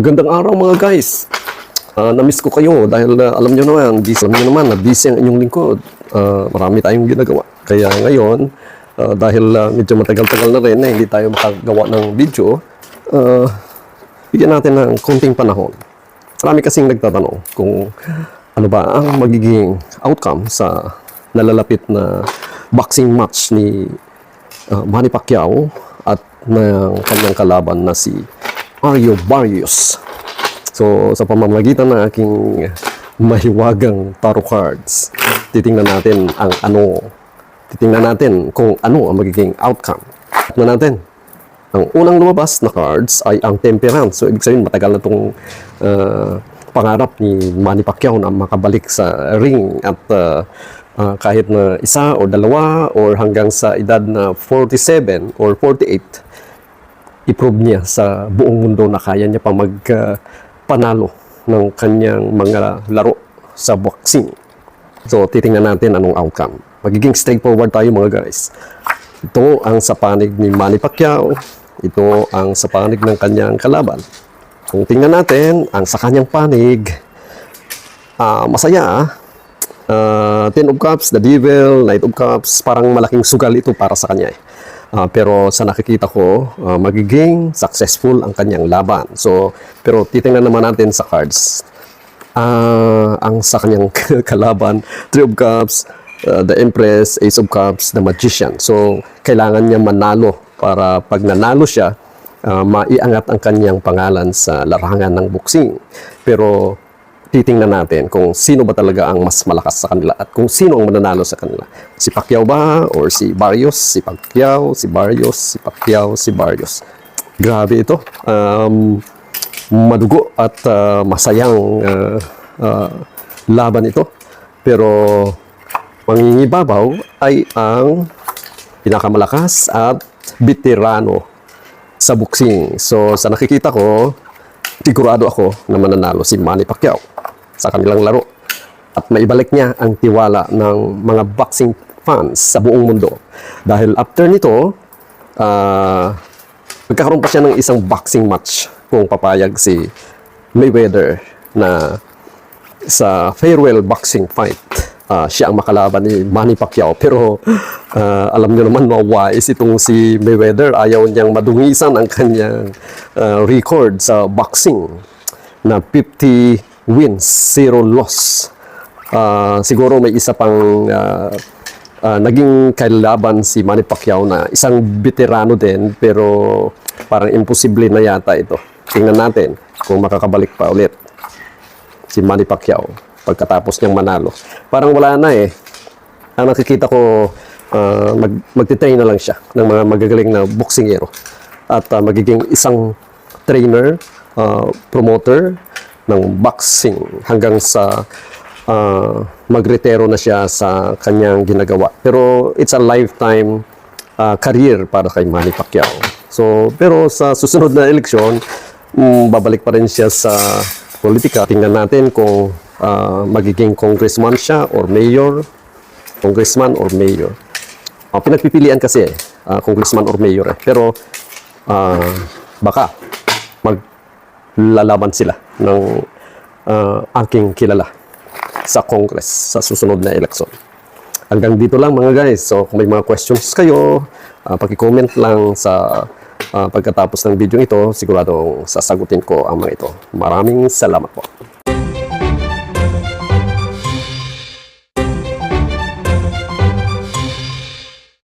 Magandang araw mga guys. Ah, na-miss ko kayo dahil ah, alam nyo naman, busy, alam naman na busy ang inyong lingkod. Ah, marami tayong ginagawa. Kaya ngayon, ah, dahil ah, medyo matagal-tagal na rin na hindi tayo makagawa ng video, ah, bigyan natin ng konting panahon. Marami kasing nagtatanong kung ano ba ang magiging outcome sa nalalapit na boxing match ni uh, Manny Pacquiao at ng kanyang kalaban na si Mario Barrios. So, sa pamamagitan ng aking mahiwagang tarot cards, titingnan natin ang ano, titingnan natin kung ano ang magiging outcome. Tignan natin. Ang unang lumabas na cards ay ang Temperance. So, ibig sabihin, matagal na itong uh, pangarap ni Manny Pacquiao na makabalik sa ring at uh, uh, kahit na isa o dalawa or hanggang sa edad na 47 or 48, i-prove niya sa buong mundo na kaya niya pa magpanalo ng kanyang mga laro sa boxing. So, titingnan natin anong outcome. Magiging straightforward tayo mga guys. Ito ang sa panig ni Manny Pacquiao. Ito ang sa panig ng kanyang kalaban. Kung tingnan natin, ang sa kanyang panig, ah, masaya ah. Ah, Ten of Cups, The Devil, Knight of Cups, parang malaking sugal ito para sa kanya eh. Ah, pero sa nakikita ko, ah, magiging successful ang kanyang laban. So, pero titingnan naman natin sa cards. Ah, ang sa kanyang kalaban, Three of Cups, uh, the Empress, Ace of Cups, the Magician. So, kailangan niya manalo para pag nanalo siya, ah, maiangat ang kanyang pangalan sa larangan ng boxing. Pero titingnan natin kung sino ba talaga ang mas malakas sa kanila at kung sino ang mananalo sa kanila. Si Pacquiao ba or si Barrios? Si Pacquiao, si Barrios, si Pacquiao, si Barrios. Grabe ito. Um, madugo at ah, masayang ah, ah, laban ito. Pero mangingibabaw ay ang pinakamalakas at veterano sa boxing. So sa nakikita ko, sigurado ako na mananalo si Manny Pacquiao sa kanilang laro. At maibalik niya ang tiwala ng mga boxing fans sa buong mundo. Dahil after nito, ah magkakaroon pa siya ng isang boxing match kung papayag si Mayweather na sa farewell boxing fight. Ah, siya ang makalaban ni Manny Pacquiao. Pero ah, alam niyo naman, mawais itong si Mayweather. Ayaw niyang madungisan ang kanyang ah, record sa boxing na 50 wins, 0 loss. Ah, siguro may isa pang ah, ah, naging kailaban si Manny Pacquiao na isang veterano din pero parang imposible na yata ito. Tingnan natin kung makakabalik pa ulit si Manny Pacquiao pagkatapos niyang manalo. Parang wala na eh. Ang nakikita ko, ah, mag, magtitrain na lang siya ng mga magagaling na boksingero. At ah, magiging isang trainer, ah, promoter ng boxing hanggang sa ah, magretero na siya sa kanyang ginagawa. Pero it's a lifetime ah, career para kay Manny Pacquiao. So, pero sa susunod na eleksyon, mm, babalik pa rin siya sa politika. Tingnan natin kung ah, magiging congressman siya or mayor, congressman or mayor. Ah, pinagpipilian kasi ah, congressman or mayor eh. Pero ah, baka maglalaban sila ng ah, aking kilala sa Congress sa susunod na eleksyon. Hanggang dito lang mga guys. So kung may mga questions kayo, uh, paki-comment lang sa ah, pagkatapos ng video ito. Sigurado sasagutin ko ang mga ito. Maraming salamat po.